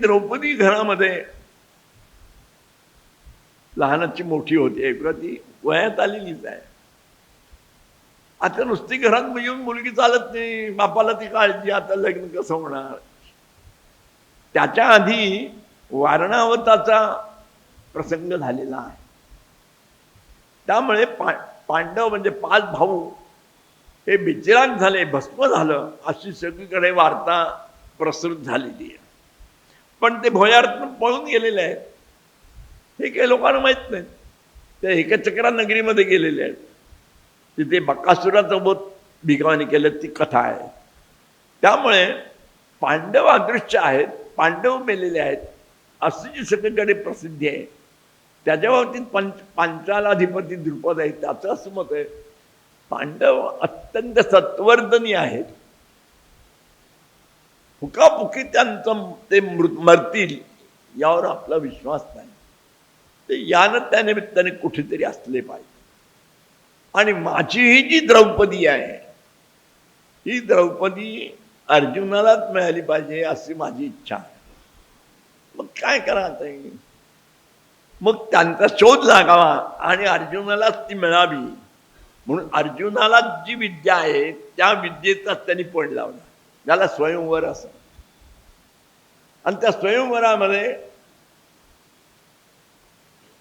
द्रौपदी घरामध्ये लहानाची मोठी होते. किंवा ती वयात आलेलीच आहे. आता नुसती घरात येऊन मुलगी चालत नाही. बापाला ती काळजी आता लग्न कसं होणार? त्याच्या आधी वारणावताचा प्रसंग झालेला आहे. त्यामुळे पा पांडव म्हणजे पाच भाऊ हे बिचिराग झाले भस्म झालं अशी सगळीकडे वार्ता प्रसृत झालेली आहे. पण ते भोयार्थ पळून गेलेले आहेत. हे काही लोकांना माहीत नाही. ते एकचक्रा नगरीमध्ये गेलेले आहेत. तिथे बकासुराचं बोध भिगावाने केलं ती कथा आहे. त्यामुळे पांडव अदृश्य आहेत पांडव मेलेले आहेत. अशी जी सगळीकडे प्रसिद्धी आहे. त्याच्या बाबतीत पंच पांचालाधिपती द्रुपद आहे त्याचं असं मत आहे. पांडव अत्यंत सत्वर्धनी आहेत. फुकाफुकी त्यांचं ते मृत मरतील यावर आपला विश्वास नाही. ते यानं त्यानिमित्ताने कुठेतरी असले पाहिजे. आणि माझी ही जी द्रौपदी आहे ही द्रौपदी अर्जुनालाच मिळाली पाहिजे अशी माझी इच्छा आहे. मग काय करा आता मग त्यांचा शोध लागावा आणि अर्जुनालाच ती मिळावी. म्हणून अर्जुनालाच जी विद्या आहे त्या विद्येचाच त्यांनी पण लावला. ज्याला स्वयंवर असं. आणि त्या स्वयंवरामध्ये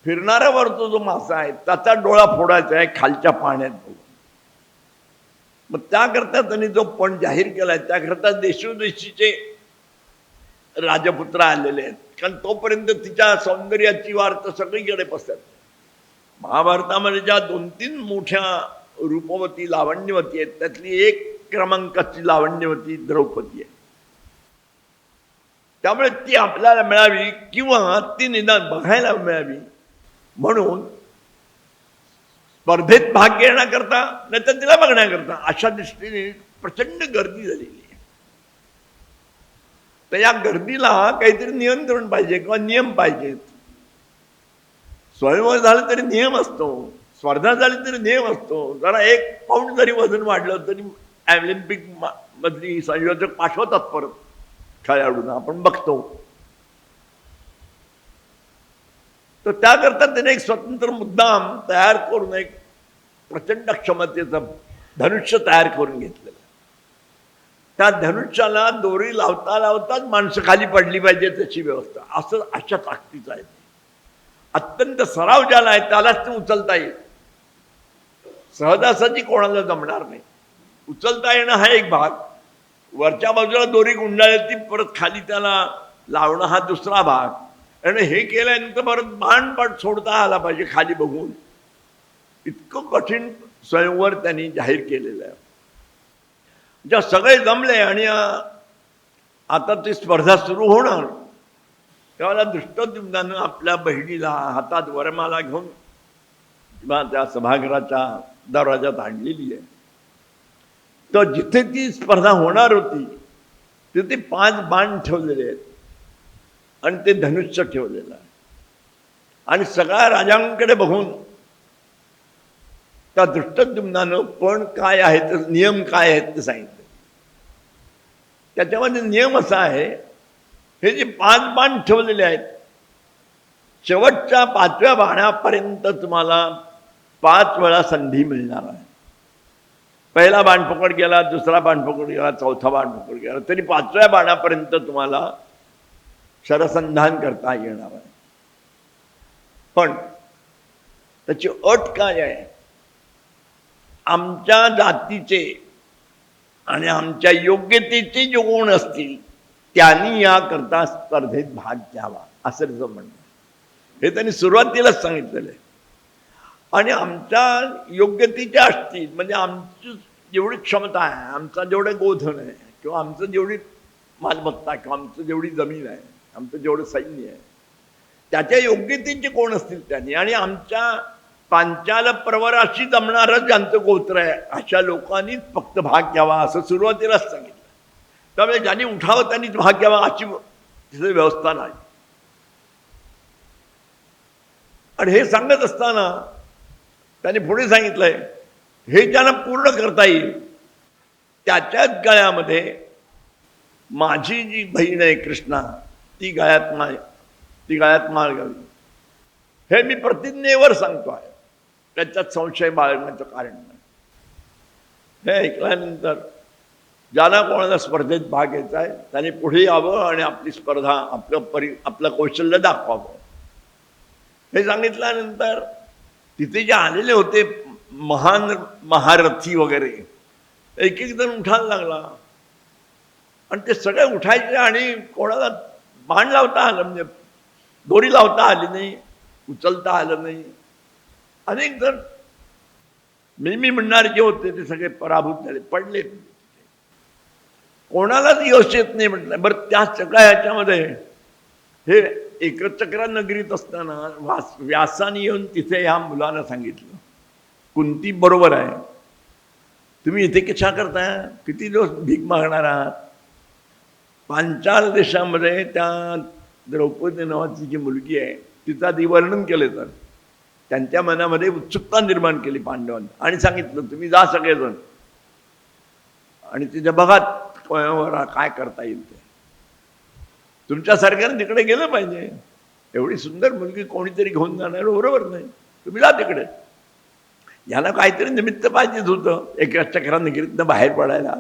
फिरणारा वरतो जो मासा आहे त्याचा डोळा फोडायचा आहे खालच्या पाण्यात मग त्याकरता त्यांनी जो पण जाहीर केलाय त्याकरता देशोदेशीचे राजपुत्र आलेले आहेत. कारण तोपर्यंत तिच्या सौंदर्याची वार्ता सगळीकडे पसरत. महाभारतामध्ये ज्या दोन तीन मोठ्या रूपवती लावण्यवती आहेत त्यातली एक क्रमांकाची लावण्यवती द्रौपदी आहे. त्यामुळे ती आपल्याला मिळावी किंवा ती निदान बघायला मिळावी. म्हणून स्पर्धेत भाग घेण्याकरता नाही तर तिला बघण्याकरता अशा दृष्टीने प्रचंड गर्दी झालेली आहे. तर या गर्दीला काहीतरी नियंत्रण पाहिजे किंवा नियम पाहिजेत स्वयंवर झालं तरी नियम असतो. स्पर्धा झाली तरी नियम असतो. जरा एक पाऊंड जरी वजन वाढलं तरी ऑलिम्पिक मधली संयोजक पाठवतात परत. खेळाडूंना आपण बघतो. तर त्याकरता त्याने एक स्वतंत्र मुद्दाम तयार करून एक प्रचंड क्षमतेचं धनुष्य तयार करून घेतलेलं त्या धनुष्याला दोरी लावता लावताच माणसं खाली पडली पाहिजे त्याची व्यवस्था. असं अशा ताकदीचं आहे. अत्यंत सराव ज्याला आहे त्यालाच ते उचलता येईल. सहजासहजी कोणाला जमणार नाही. उचलता येणं हा एक भाग. वरच्या बाजूला दोरी गुंडाळली ती परत खाली त्याला लावणं हा दुसरा भाग. आणि हे केल्यानंतर परत बाणपाट सोडता आला पाहिजे खाली बघून. इतकं कठीण स्वयंवर त्यांनी जाहीर केलेलं आहे. ज्या सगळे जमले आणि आता ती स्पर्धा सुरू होणार त्यावेळेला दृष्टद्युम्नानं आपल्या बहिणीला हातात वरमाला घेऊन किंवा त्या सभागृहाच्या दरवाजात आणलेली आहे. तर जिथे ती स्पर्धा होणार होती तिथे पाच बाण ठेवलेले आहेत. आणि ते धनुष्य ठेवलेलं आहे. आणि सगळ्या राजांकडे बघून त्या दृष्टद्युम्नानं पण काय आहे तर नियम काय आहेत? ते सांगितलं. त्याच्यामध्ये नियम असा आहे हे जे पाच बाण ठेवलेले आहेत शेवटच्या पाचव्या बाणापर्यंत तुम्हाला पाच वेळा संधी मिळणार आहे. पहिला बाण पकड गेला दुसरा बाण पकड गेला चौथा बाण पकड गेला. तरी पाचव्या बाणापर्यंत तुम्हाला शरसंधान करता येणार आहे. पण त्याची अट काय आहे? आमच्या जातीचे आणि आमच्या योग्यतेचे जे गुण असतील त्यांनी याकरता स्पर्धेत भाग घ्यावा असं त्याचं म्हणणं हे त्यांनी सुरुवातीलाच सांगितलेलं आहे. आणि आमच्या योग्यतेच्या असतील म्हणजे आमची जेवढी क्षमता आहे आमचा जेवढं गोधन आहे किंवा आमचं जेवढी मालमत्ता किंवा आमचं जेवढी जमीन आहे आमचं जेवढं सैन्य आहे त्याच्या योग्यतेचे कोण असतील त्यांनी? आणि आमच्या पांचाल प्रवराशी जमणारं ज्यांचं गोत्र आहे अशा लोकांनीच फक्त भाग घ्यावा असं सुरुवातीलाच सांगितलं. त्यामुळे ज्यांनी उठावं त्यांनीच भाग घ्यावा अशी तिथे व्यवस्था नाही. आणि हे सांगत असताना त्यांनी पुढे सांगितलंय हे ज्यांना पूर्ण करता येईल. त्याच्याच गळ्यामध्ये माझी जी बहीण आहे कृष्णा ती गळ्यात माळ ती गळ्यात माळ हे मी प्रतिज्ञेवर सांगतो आहे. त्याच्यात संशय बाळगण्याचं कारण नाही. हे ऐकल्यानंतर ज्याला कोणाला स्पर्धेत भाग घ्यायचा आहे त्याने पुढे यावं आणि आपली स्पर्धा आपलं परि आपलं कौशल्य दाखवावं. हे सांगितल्यानंतर तिथे जे आलेले होते महान महारथी वगैरे एक एक जण उठायला लागला. आणि ते सगळे उठायचे आणि कोणाला बाण लावता आलं म्हणजे दोरी लावता आली नाही उचलता आलं नाही. अनेक जण मी मी म्हणणारे जे होते ते सगळे पराभूत झाले पडले. कोणालाच यश येत नाही म्हटलं. बरं त्या सगळ्या ह्याच्यामध्ये हे एकचक्रा नगरीत असताना वास व्यासाने येऊन तिथे ह्या मुलाला सांगितलं. कुंती बरोबर आहे. तुम्ही इथे कशा करताय? किती दिवस भीक मागणार आहात? पांचाल देशामध्ये त्या द्रौपदी नावाची जी मुलगी आहे तिचं आधी वर्णन केले तर त्यांच्या मनामध्ये उत्सुकता निर्माण केली पांडवांनी. आणि सांगितलं तुम्ही जा सगळेजण. आणि तिच्या बघा काय करता येईल ते. तुमच्यासारख्यानं तिकडे गेलं पाहिजे. एवढी सुंदर मुलगी कोणीतरी घेऊन जाणार बरोबर नाही. तुम्ही जा तिकडे. याला काहीतरी निमित्त पाहिजेच होतं. एका चक्रा बाहेर पडायला.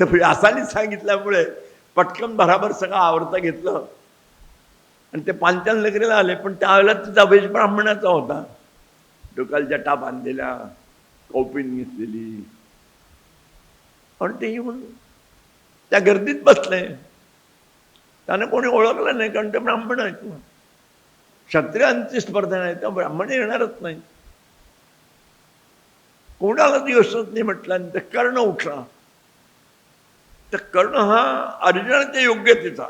तर व्यासानेच सांगितल्यामुळे पटकन भराभर सगळं आवडता घेतलं. आणि ते पांचाल नगरीला आले पण त्यावेळेला तिचा वेश ब्राह्मणाचा होता. डोकाल जटा बांधलेल्या कौपीन घेतलेली. आणि ते येऊन त्या गर्दीत बसले. त्याने कोणी ओळखलं नाही कारण ते ब्राह्मण आहेत ना क्षत्रियांची स्पर्धा नाही तर ब्राह्मण येणारच नाही कोणाला दिवसच नाही म्हटलं तर कर्ण उठला तर कर्ण हा अर्जुनाच्या योग्यतेचा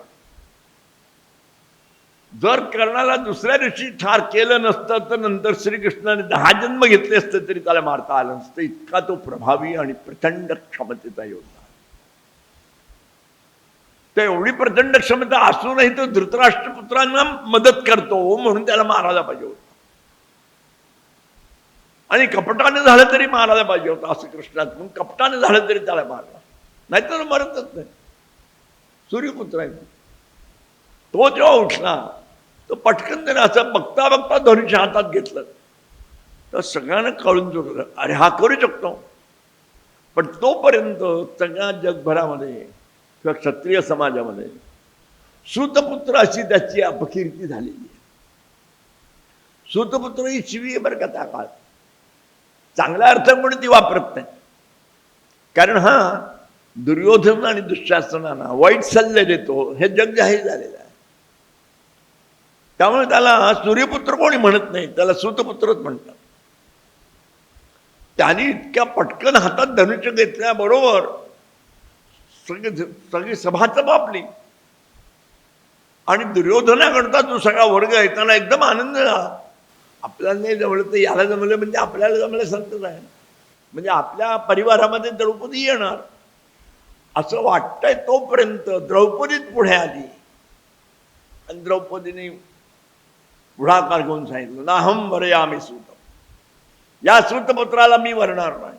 जर कर्णाला दुसऱ्या दिवशी ठार केलं नसतं तर नंतर श्रीकृष्णाने दहा जन्म घेतले असते तरी त्याला मारता आलं नसतं इतका तो प्रभावी आणि प्रचंड क्षमतेचा योद्धा तर एवढी प्रचंड क्षमता असूनही तो धृतराष्ट्रपुत्रांना मदत करतो म्हणून त्याला मारायला पाहिजे होता. आणि कपटाने झालं तरी मारायला पाहिजे होतं असं कृष्णात म्हणून कपटाने झालं तरी त्याला मारला नाहीतर मरतच नाही. सूर्यपुत्र आहे तो. जेव्हा उठला तो पटकन त्याने असं बघता बघता धनुष्य हातात घेतलं. तर सगळ्यांना कळून चुकलं. अरे हा करू शकतो. पण तोपर्यंत सगळ्या जगभरामध्ये किंवा क्षत्रिय समाजामध्ये सूतपुत्र अशी त्याची अपकीर्ती झालेली आहे. सूतपुत्र ही शिवी बरं का त्या काळात. अर्थ म्हणून ती वापरत नाही. कारण हा दुर्योधन आणि दुःशासनांना वाईट सल्ले देतो हे जग जाहीर झालेलं आहे. त्यामुळे त्याला सूर्यपुत्र कोणी म्हणत नाही त्याला सूतपुत्रच म्हणतात. त्याने इतक्या पटकन हातात धनुष्य घेतल्याबरोबर सगळी सगळी सभाच बापली आणि दुर्योधनाकडचा जो सगळा वर्ग येताना एकदम आनंद झाला. आपल्याला नाही जमलं तर याला जमलं म्हणजे आपल्याला जमलं संतच आहे म्हणजे आपल्या परिवारामध्ये द्रौपदी येणार. असं वाटतंय तोपर्यंत द्रौपदीत पुढे आली. आणि द्रौपदीने पुढाकार घेऊन सांगितलं ना हम वरे आम्ही सूत या सूतपुत्राला मी वरणार नाही.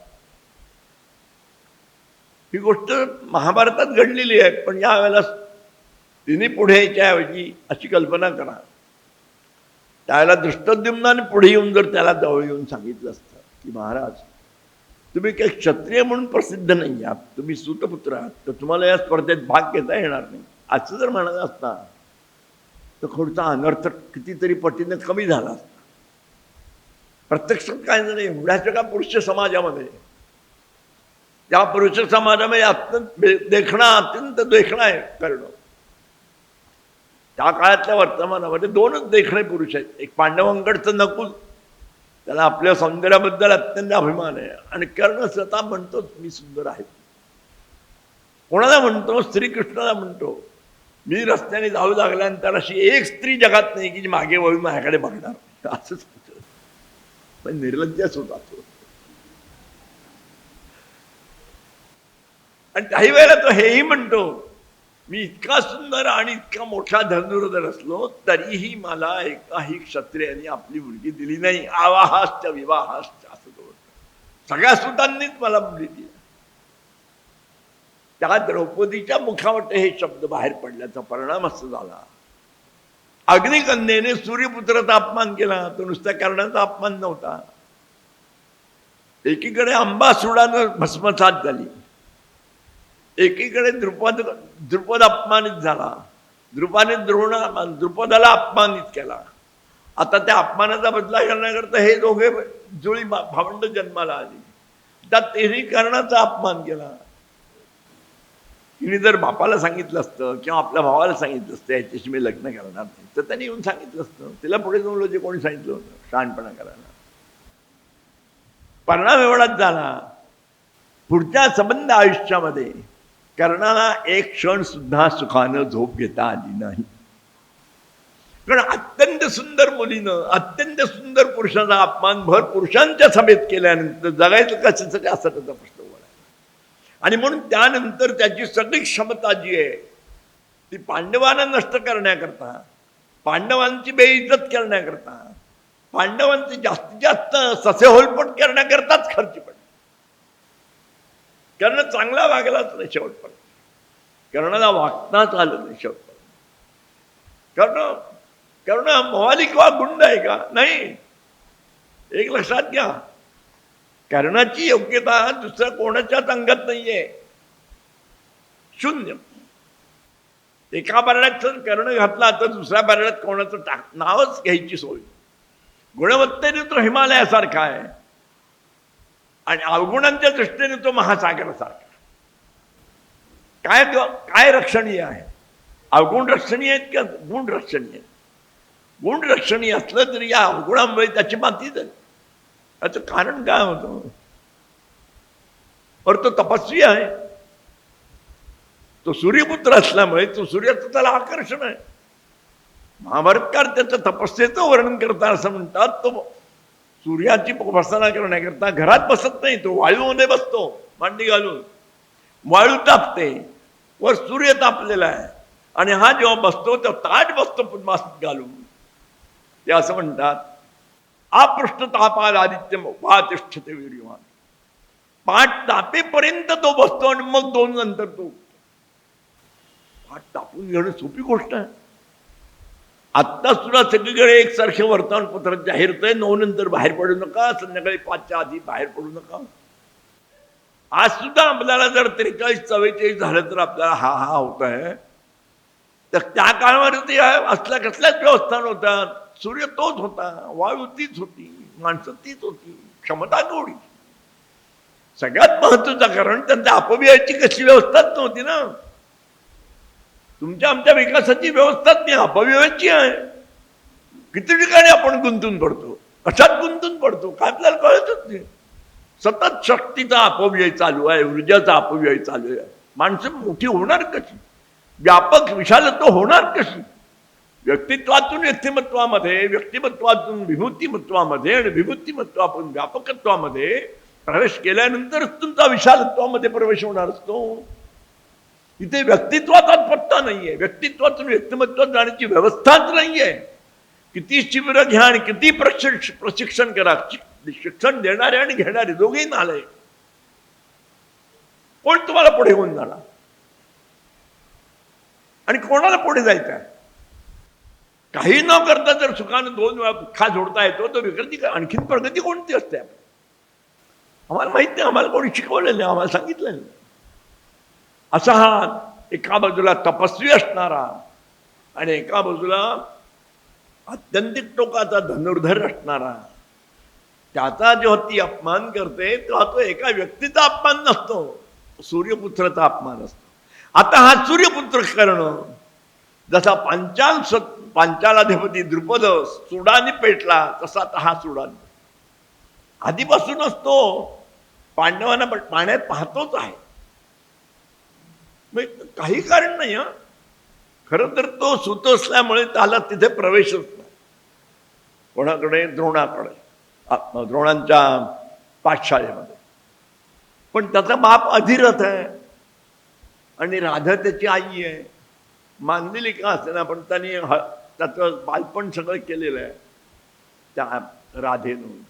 ही गोष्ट महाभारतात घडलेली आहे पण यावेळेला तिने पुढे यायच्याऐवजी अशी कल्पना करा. त्यावेळेला दृष्टद्युम्नाने पुढे येऊन जर त्याला जवळ येऊन सांगितलं असतं की महाराज तुम्ही काही क्षत्रिय म्हणून प्रसिद्ध नाही आहात तुम्ही सुतपुत्र आहात तर तुम्हाला या स्पर्धेत भाग घेता येणार नाही. असं जर म्हणत असता तर खोडचा अनर्थ कितीतरी पटीने कमी झाला असता. प्रत्यक्षात काय झालं एवढ्या सगळ्या पुरुष समाजामध्ये? त्या पुरुष समाजामध्ये अत्यंत देखणा अत्यंत देखणं आहे करणं. त्या काळातल्या वर्तमानामध्ये दोनच देखणे पुरुष आहेत. एक पांडवांकडचं नकुल त्याला आपल्या सौंदर्याबद्दल अत्यंत अभिमान आहे. आणि कर्ण स्वतः म्हणतो मी सुंदर आहे. कोणाला म्हणतो? श्रीकृष्णाला म्हणतो. मी रस्त्याने जाऊ लागल्यानंतर अशी एक स्त्री जगात नाही की जी मागे वळून माझ्याकडे बघणार. असं सांगतो. पण निर्लज्जच होता तो. आणि काही वेळेला तो हेही म्हणतो मी इतका सुंदर आणि इतका मोठा धनुर्धर असलो तरीही मला एकाही क्षत्रियाने आपली मुलगी दिली नाही. आवाहाश्च विवाहाश्च असं तो सगळ्या सुतांनीच मला मुली दिली. त्या द्रौपदीच्या मुखावटे हे शब्द बाहेर पडल्याचा परिणाम असं झाला. अग्निकन्येने सूर्यपुत्राचा अपमान केला. तो नुसत्या कारणाचा अपमान नव्हता. एकीकडे अंबासुडानं भस्मसात झाली. एकीकडे द्रुपद द्रुपद अपमानित झाला. द्रुपाने द्रोण द्रुपदाला अपमानित केला. आता त्या अपमानाचा बदला करण्याकरता हे दोघे जुळी भावंड जन्माला आली. त्या तिन्ही कारणाचा अपमान केला. तिने जर बापाला सांगितलं असतं किंवा आपल्या भावाला सांगितलं असतं याच्याशी मी लग्न करणार नाही तर त्यांनी येऊन सांगितलं असतं. तिला पुढे जाऊन जे कोणी सांगितलं होतं? शहाणपणा करायला. परिणाम एवढाच झाला. पुढच्या संबंध आयुष्यामध्ये कर्णाला एक क्षण सुद्धा सुखानं झोप घेता आली नाही. कारण अत्यंत सुंदर मुलीनं अत्यंत सुंदर पुरुषाचा अपमान भर पुरुषांच्या सभेत केल्यानंतर जगायचं कशासाठी असा त्याचा प्रश्न उभा आणि म्हणून त्यानंतर त्याची सगळी क्षमता जी आहे ती पांडवांना नष्ट करण्याकरता पांडवांची बेइज्जत करण्याकरता पांडवांचे जास्तीत जास्त ससे होलपट करण्याकरताच खर्च कर्ण चांगला वागलाच नाही शेवटपर्यंत कर्णाला वागताच आलं नाही शेवटपर्यंत कर्ण कर्ण मवाली किंवा गुंड आहे का? नाही. एक लक्षात घ्या. कर्णाची योग्यता दुसऱ्या कोणाच्याच अंगात नाहीये. शून्य. एका बारड्यात जर कर्ण घातला तर दुसऱ्या बारड्यात कोणाचं टाक नावच घ्यायची सोय. गुणवत्तेने तो हिमालयासारखा आहे. आणि अवगुणांच्या दृष्टीने तो महासागरासारखा काय काय रक्षणीय आहे? अवगुण रक्षणीय आहेत का गुण रक्षणीय गुण रक्षणीय असलं तरी या अवगुणामुळे त्याची माती झाली. याचं कारण काय होतं? और तो तपस्वी आहे. तो सूर्यपुत्र असल्यामुळे तो सूर्याचं त्याला आकर्षण आहे. महाभारतकार त्याचं तपस्येचं वर्णन करता असं म्हणतात तो सूर्याची उपासना करण्याकरता घरात बसत नाही तो वाळूमध्ये बसतो मांडी घालून. वाळू तापते वर सूर्य तापलेला आहे. आणि हा जेव्हा बसतो तेव्हा ताट बसतो मास्क घालून. ते असं म्हणतात अपृष्ठ तापाल आदित्य वातिष्ठते वीर्यमान पाठ तापेपर्यंत तो बसतो आणि मग दोन नंतर तो पाठ तापून घेणं सोपी गोष्ट आहे. आत्ता सुद्धा सगळीकडे एकसारखे वर्तमानपत्र जाहीर आहे नऊ नंतर बाहेर पडू नका. संध्याकाळी पाचच्या आधी बाहेर पडू नका. आज सुद्धा आपल्याला जर त्रेचाळीस चव्वेचाळीस झालं तर आपल्याला हा हा होत आहे तर त्या काळामध्ये असल्या कसल्याच व्यवस्था नव्हत्या. सूर्य तोच होता. वायू तीच होती. माणसं तीच होती. क्षमता केवढी? सगळ्यात महत्वाचं कारण त्यांच्या अपव्ययाची कशी व्यवस्थाच नव्हती ना. तुमच्या आमच्या विकासाची व्यवस्थाच नाही अपव्ययाची आहे. किती ठिकाणी आपण गुंतून पडतो? कशात गुंतून पडतो? काय आपल्याला कळतच नाही. सतत शक्तीचा अपव्यय चालू आहे ऊर्जाचा अपव्यय चालू आहे. माणसं मोठी होणार कशी? व्यापक विशालत्व होणार कशी? व्यक्तित्वातून व्यक्तिमत्वामध्ये व्यक्तिमत्वातून विभूतिमत्वामध्ये आणि विभूतिमत्वातून व्यापकत्वामध्ये प्रवेश केल्यानंतरच तुमचा विशालत्वामध्ये प्रवेश होणार असतो. इथे व्यक्तित्वाचा पत्ता नाहीये. व्यक्तित्वातून व्यक्तिमत्वात जाण्याची व्यवस्थाच नाहीये. किती शिबिर घ्या आणि किती प्रशिक्ष प्रशिक्षण करा. शिक्षण देणारे आणि घेणारे दोघेही नाले कोण तुम्हाला पुढे होऊन जाणार? आणि कोणाला पुढे जायचं आहे काही न करता जर सुखानं दोन वेळा खा जोडता येतो तर विकृती आणखीन प्रगती कोणती असते? आम्हाला माहीत नाही. आम्हाला कोणी शिकवलेलं नाही. आम्हाला सांगितलेलं नाही. असा हा एका बाजूला तपस्वी असणारा आणि एका बाजूला आत्यंतिक टोकाचा धनुर्धर असणारा. त्याचा जेव्हा ती अपमान करते तेव्हा तो एका व्यक्तीचा अपमान नसतो. सूर्यपुत्राचा अपमान असतो. आता हा सूर्यपुत्र करणं जसा पांचाल सत पांचालाधिपती द्रुपद सुडाने पेटला तसा आता हा सुडान. आधीपासूनच तो पांडवांना पण पाण्यात पाहतोच आहे. म्हणजे काही कारण नाही हा. खरं तर तो सुत असल्यामुळे त्याला तिथे प्रवेशच नाही. कोणाकडे? द्रोणाकडे. द्रोणांच्या पाठशाळेमध्ये. पण त्याचा बाप अधिरथ आहे. आणि राधा त्याची आई आहे. मानलेली का असे ना पण त्यांनी ह त्याचं बालपण सगळं केलेलं आहे. त्या राधेनं.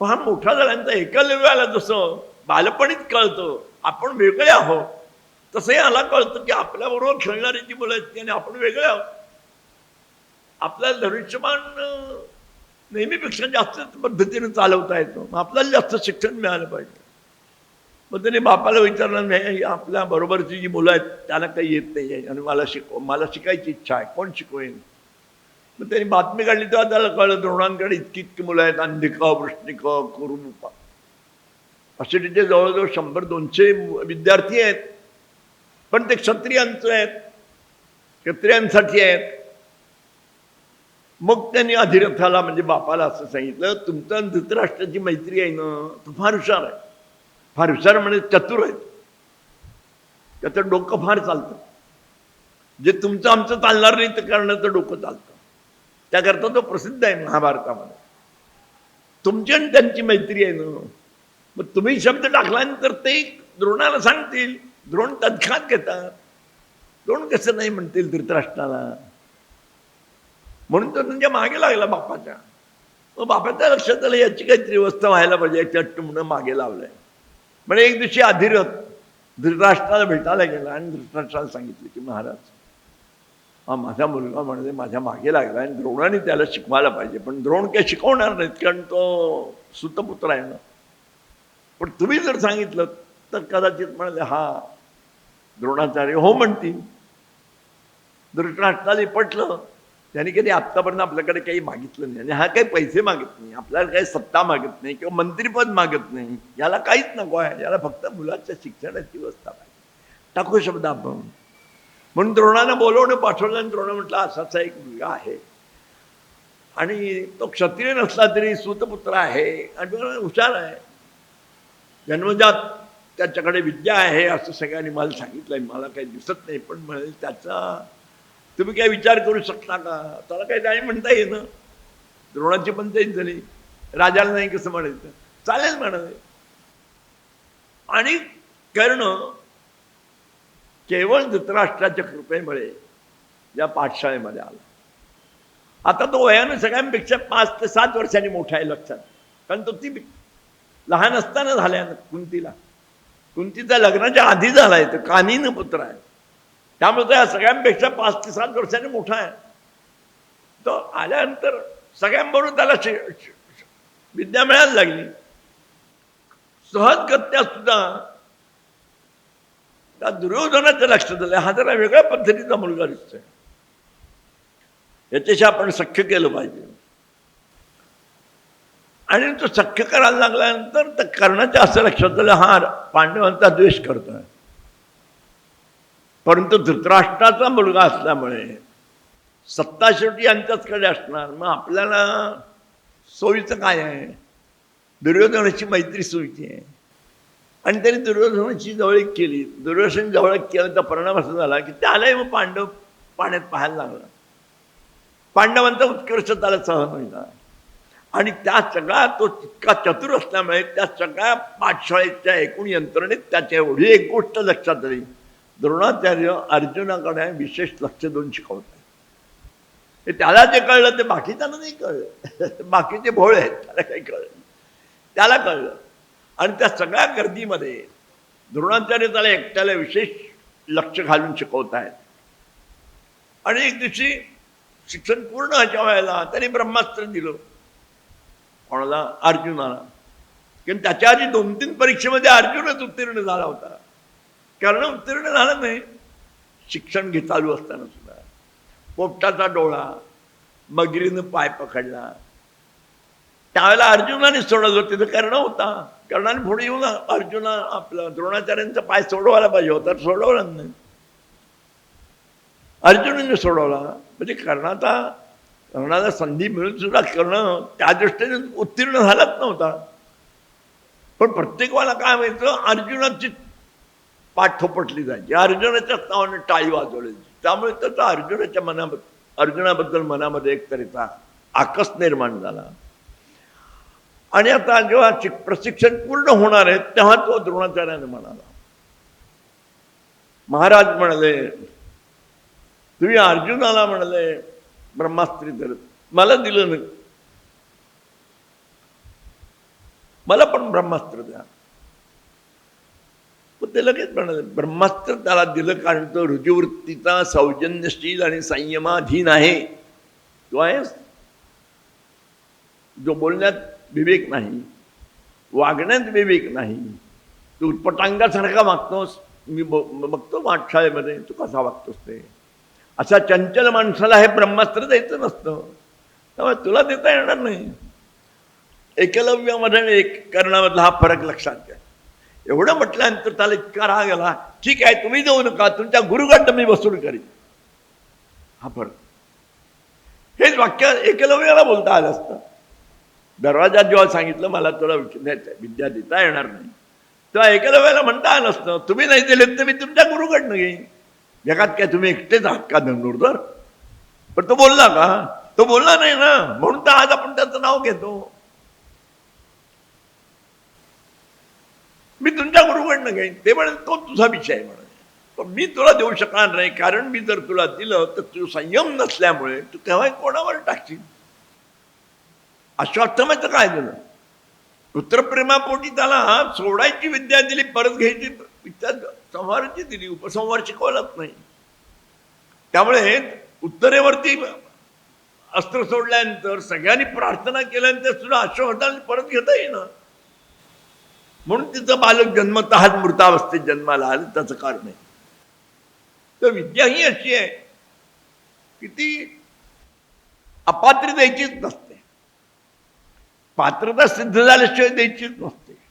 पण हा मोठा झाल्यानंतर एकलव्याला जसं बालपणीच कळतं आपण वेगळे आहोत. तसंही याला कळतं की आपल्याबरोबर खेळणारी जी मुलं आहेत ती आणि आपण वेगळे आहोत. आपल्याला धनुष्यमान नेहमीपेक्षा जास्त पद्धतीने चालवता येतो. मग आपल्याला जास्त शिक्षण मिळालं पाहिजे. मग त्याने बापाला विचारलं नाही आपल्या बरोबरची जी मुलं आहेत त्यांना काही येत नाही आहे. आणि मला शिकव मला शिकायची इच्छा आहे. कोण शिकवेन? मग त्यांनी बातमी काढली तेव्हा त्याला कळलं द्रोणांकडे इतकी इतकी मुलं आहेत. अंधिक वृष्णिक कुरुमुपा असे तिथे जवळजवळ शंभर दोनशे विद्यार्थी आहेत. पण ते क्षत्रियांचं आहेत क्षत्रियांसाठी आहेत. मग त्यांनी अधिरथाला म्हणजे बापाला असं सांगितलं तुमचं धृतराष्ट्राची मैत्री आहे ना तो फार हुशार आहे. फार हुशार म्हणजे चतुर आहे त्याचं डोकं फार चालतं. जे तुमचं आमचं चालणार नाही ते करण्याचं डोकं चालतं. त्याकरता तो प्रसिद्ध आहे महाभारतामध्ये. तुमची आणि त्यांची मैत्री आहे ना. मग तुम्ही शब्द टाकल्यानंतर ते द्रोणाला सांगतील. द्रोण तत्कात घेतात. द्रोण कसं नाही म्हणतील धृतराष्ट्राला? म्हणून तो त्यांच्या मागे लागला बापाच्या. मग बापाच्या लक्षात आलं याची काहीतरी व्यवस्था व्हायला पाहिजे चट्ट म्हणून मागे लावलंय. म्हणजे एक दिवशी अधिरथ धृतराष्ट्राला भेटायला गेला आणि धृतराष्ट्राला सांगितलं की महाराज हा माझा मुलगा म्हणजे माझ्या मागे लागला आणि द्रोणाने त्याला शिकवायला पाहिजे. पण द्रोण काही शिकवणार नाहीत कारण तो सुतपुत्र आहे ना. पण तुम्ही जर सांगितलं तर कदाचित म्हणाले हा द्रोणाचार्य हो म्हणतील. धृतराष्ट्राला पटलं. त्याने कधी आत्तापर्यंत आपल्याकडे काही मागितलं नाही. आणि हा काही पैसे मागत नाही. आपल्याला काही सत्ता मागत नाही किंवा मंत्रीपद मागत नाही. याला काहीच नको आहे. याला फक्त मुलाच्या शिक्षणाची व्यवस्था पाहिजे. टाकू शब्द आपण. म्हणून द्रोणानं बोलवणं पाठवलं आणि द्रोण म्हटलं असाचा एक मुलगा आहे. आणि तो क्षत्रिय नसला तरी सुतपुत्र आहे. आणि हुशार आहे. जन्मजात त्याच्याकडे विद्या आहे असं सगळ्यांनी मला सांगितलंय. मला काही दिसत नाही पण म्हणे त्याचा तुम्ही काय विचार करू शकता का? त्याला काही नाही म्हणता येईना द्रोणाची पंचायत झाली. राजाला नाही कसं म्हणायचं? चालेल म्हणाले. आणि कर्ण केवळ धृतराष्ट्राच्या कृपेमुळे या पाठशाळेमध्ये आला. आता तो वयानं सगळ्यांपेक्षा पाच ते सात वर्षांनी मोठा आहे लक्षात. कारण तो ती लहान असताना झाल्या कुंतीला. कुंतीचा लग्नाच्या आधी झालाय तो कानीन पुत्र आहे. त्यामुळे तो या सगळ्यांपेक्षा पाच ते सात वर्षांनी मोठा आहे. तो आल्यानंतर सगळ्यांबरोबर त्याला शि- विद्या मिळायला लागली. सहजगत्या सुद्धा त्या दुर्योधनाचं लक्षात आलं. हा जरा वेगळ्या पद्धतीचा मुलगा दिसतोय. याच्याशी आपण सख्य केलं पाहिजे. आणि तो सख्य करायला लागल्यानंतर तर कर्णाच्या असं लक्षात आलं हा पांडवांचा द्वेष करतोय. परंतु धृतराष्ट्राचा मुलगा असल्यामुळे सत्ता शेवटी यांच्याचकडे असणार. मग आपल्याला सोयीचं काय आहे? दुर्योधनाची मैत्री सोयीची आहे. आणि त्यांनी दुर्योधनाची जवळीक केली. दुर्योधन जवळीक केल्याचा परिणाम असा झाला की त्यालाही मग पांडव पाण्यात पाहायला लागला. पांडवांचा उत्कर्ष त्याला सहन होईल आणि त्या सगळा तो तितका चतुर असल्यामुळे त्या सगळ्या पाठशाळेच्या एकूण यंत्रणेत त्याच्या एवढी एक गोष्ट लक्षात आली. द्रोणाचार्य अर्जुनाकडे विशेष लक्ष देऊन शिकवत आहे हे त्याला जे कळलं ते बाकी त्यांना नाही कळलं. बाकीचे भोळे आहेत त्याला काही कळलं नाही. त्याला कळलं. आणि त्या सगळ्या गर्दीमध्ये द्रोणाचार्य त्याला एकट्याला विशेष लक्ष घालून शिकवत आहेत. आणि एक दिवशी शिक्षण पूर्ण ह्याच्या वेळेला त्यांनी ब्रह्मास्त्र दिलं. कोणाला अर्जुनाला कारण त्याच्या आधी दोन तीन परीक्षेमध्ये अर्जुनच उत्तीर्ण झाला होता. कारण उत्तीर्ण झालं नाही. शिक्षण घे चालू असताना सुद्धा. पोपटाचा डोळा मगरीनं पाय पकडला. त्यावेळेला अर्जुनाने सोडवलं. तिथं कर्ण होता. कर्णाने पुढे येऊन अर्जुना आपलं द्रोणाचार्यांचा पाय सोडवायला पाहिजे होता. सोडवला नाही. अर्जुनाने सोडवला. म्हणजे कर्णाचा कर्णाला संधी मिळून सुद्धा कर्ण त्या दृष्टीने उत्तीर्ण झालाच नव्हता. पण प्रत्येक काय व्हायचं अर्जुनाची पाठ थोपटली जायची. अर्जुनाच्या नावाने टाळी वाजवली त्यामुळे त्याचा अर्जुनाच्या मनामध्ये अर्जुनाबद्दल मनामध्ये एक तऱ्हेचा आकस निर्माण झाला. आणि आता जेव्हा प्रशिक्षण पूर्ण होणार आहे तेव्हा तो द्रोणाचार्याने म्हणाला. महाराज म्हणाले तुम्ही अर्जुनाला म्हणाले ब्रह्मास्त्री धरत. मला दिलं नाही. मला पण ब्रह्मास्त्र द्या. पण ते लगेच म्हणाले ब्रह्मास्त्र त्याला दिलं कारण तो रुजुवृत्तीचा सौजन्यशील आणि संयमाधीन आहे. तो आहेस जो बोलण्यात विवेक नाही वागण्यात विवेक नाही. तू पटांगासारखा वागतोस. मी बघतो वाटशाळेमध्ये तू कसा वागतोस ते? अशा चंचल माणसाला हे ब्रह्मास्त्र द्यायचं नसतं. त्यामुळे तुला देता येणार नाही. एकलव्यामध्ये म्हणजे आणि एक कर्णामधला हा फरक लक्षात घ्या. एवढं म्हटल्यानंतर त्याला इतका राग आला ठीक आहे तुम्ही देऊ नका तुमच्या गुरुकडनं मी वसूल करीन. हा फरक. हेच वाक्य एकलव्याला बोलता आलं असतं. दरवाजात जेव्हा सांगितलं मला तुला विचारायचं आहे, विद्या देता येणार नाही. तेव्हा एकलव्याला म्हणता आलं असतं तुम्ही नाही दिलेत तर मी तुमच्या गुरुकडनं घेईन. जगात काय तुम्ही एकटेच आहात का धनुर्धर पण तो बोलला का? तो बोलला नाही ना. म्हणून तर आज आपण त्याचं नाव घेतो. मी तुमच्या गुरुकडनं घेईन. ते म्हणे तो तुझा विषय आहे म्हणे. पण मी तुला देऊ शकणार नाही कारण मी जर तुला दिलं तर तू संयम नसल्यामुळे तू तेव्हा कोणावर टाकशील. अश्वाथमाचं काय झालं? पुत्रप्रेमापोटी त्याला सोडायची विद्या दिली परत घ्यायची विद्या संहाराची दिली उपसंहार शिकवलाच नाही. त्यामुळे उत्तरेवरती अस्त्र सोडल्यानंतर सगळ्यांनी प्रार्थना केल्यानंतर सुद्धा अश्वत्थाला परत घेता येईना. म्हणून तिचं बालक जन्मतःच मृतावस्थेत जन्माला आलं त्याचं कारण आहे. तर विद्या ही अशी आहे की ती अपात्र द्यायचीच नसते. पात्रता सिद्ध झाल्याशिवाय द्यायचीच नसते.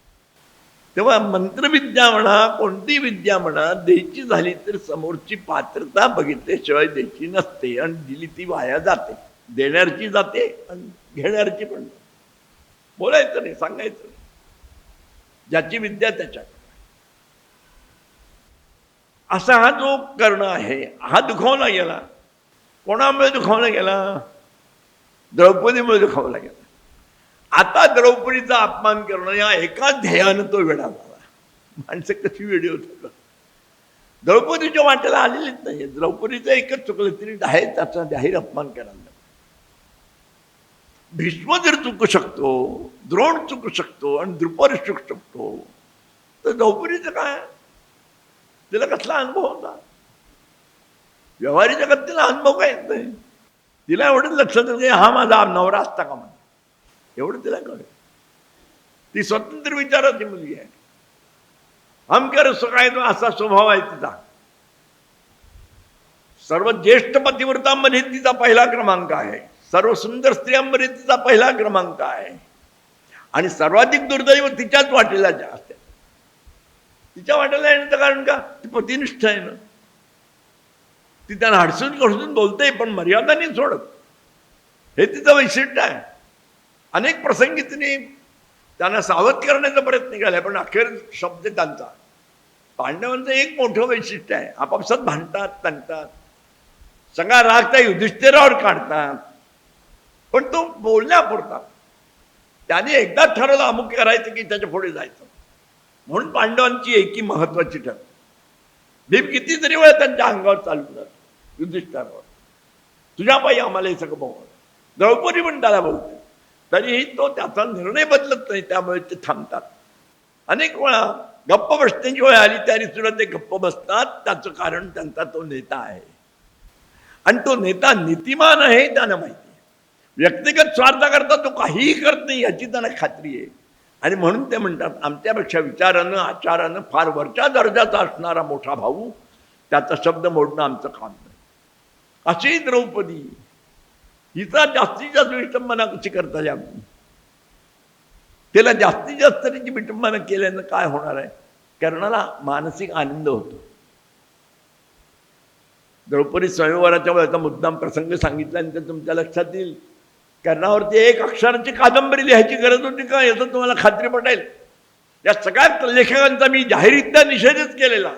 तेव्हा मंत्रविद्या म्हणा कोणती विद्या म्हणा द्यायची झाली तर समोरची पात्रता बघितल्याशिवाय द्यायची नसते आणि दिली ती वाया जाते. देण्याची जाते आणि घेण्याची पण बोलायचं नाही सांगायचं नाही. ज्याची विद्या त्याच्याकडे असा हा जो कर्ण आहे हा दुखावला गेला. कोणामुळे दुखावला गेला? द्रौपदीमुळे दुखावला गेला. आता द्रौपदीचा अपमान करणं या एकाच ध्येयानं तो वेळा झाला. माणसं कशी वेळी होत द्रौपदीच्या वाट्याला आलेलीच नाही. द्रौपदीचं एकच चुकलं तरी आहे त्याचा जाहीर अपमान करायला भीष्म जर चुकू शकतो द्रोण चुकू शकतो आणि द्रुपद चुकू शकतो तर द्रौपदीचं काय? तिला कसला अनुभव होता? व्यवहारी जगात तिला अनुभव काय येत नाही? तिला एवढंच लक्षात येतं की हा माझा नवरा असता का? मला एवढं तिला कळेल. ती स्वतंत्र विचाराची मुलगी आहे. आमकर सकाळी तो असा स्वभाव आहे तिचा. सर्व ज्येष्ठ पतिव्रतांमध्ये तिचा पहिला क्रमांक आहे. सर्व सुंदर स्त्रियांमध्ये तिचा पहिला क्रमांक आहे. आणि सर्वाधिक दुर्दैव तिच्याच वाटेला जास्त तिच्या वाटेला येण्याचं कारण का? ती पतिनिष्ठ आहे ना. ती त्यांना हडसून खडसून बोलते पण मर्यादा नाही सोडत. हे तिचं वैशिष्ट्य आहे. अनेक प्रसंगी तिने त्यांना सावध करण्याचा प्रयत्न केला पण अखेर शब्द त्यांचा. पांडवांचं एक मोठं वैशिष्ट्य आहे आपापसात भांडतात तणतात सगळा राग त्या युधिष्ठिरावर काढतात. पण तो बोलण्यापुरता. त्याने एकदा ठरवलं अमुक करायचं की त्याच्या पुढे जायचं. म्हणून पांडवांची एकी महत्वाची ठरली. भीम कितीतरी वेळा त्यांच्या अंगावर चालू जातो युधिष्ठिरावर. तुझ्या पायी आम्हाला हे सगळं बघ द्रौपदी पण त्याला बघते तरीही तो त्याचा निर्णय बदलत नाही त्यामुळे ते थांबतात. अनेक वेळा गप्प बसण्याची वेळ आली तरी सुद्धा ते गप्प बसतात. त्याचं कारण त्यांचा तो नेता आहे. आणि तो नेता नीतिमान आहे त्यांना माहिती आहे. व्यक्तिगत स्वार्थाकरता तो काहीही करत नाही याची त्यांना खात्री आहे. आणि म्हणून ते म्हणतात आमच्यापेक्षा विचारानं आचारानं फार वरच्या दर्जाचा असणारा मोठा भाऊ त्याचा शब्द मोडणं आमचं काम नाही. अशी द्रौपदी हिचा जास्तीत जास्त विटंबना कशी करता या? त्याला जास्तीत जास्त त्याची विटंबना केल्यानं काय होणार आहे? कर्णाला मानसिक आनंद होतो. द्रौपदी स्वयंवराच्या वेळेचा मुद्दाम प्रसंग सांगितल्यानंतर तुमच्या लक्षात येईल. कर्णावरती एक अक्षराची कादंबरी लिहायची गरज होती का? याचं तुम्हाला खात्री पटेल. या सगळ्या लेखकांचा मी जाहीररित्या निषेधच केलेला.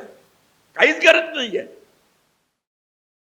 काहीच गरज नाही आहे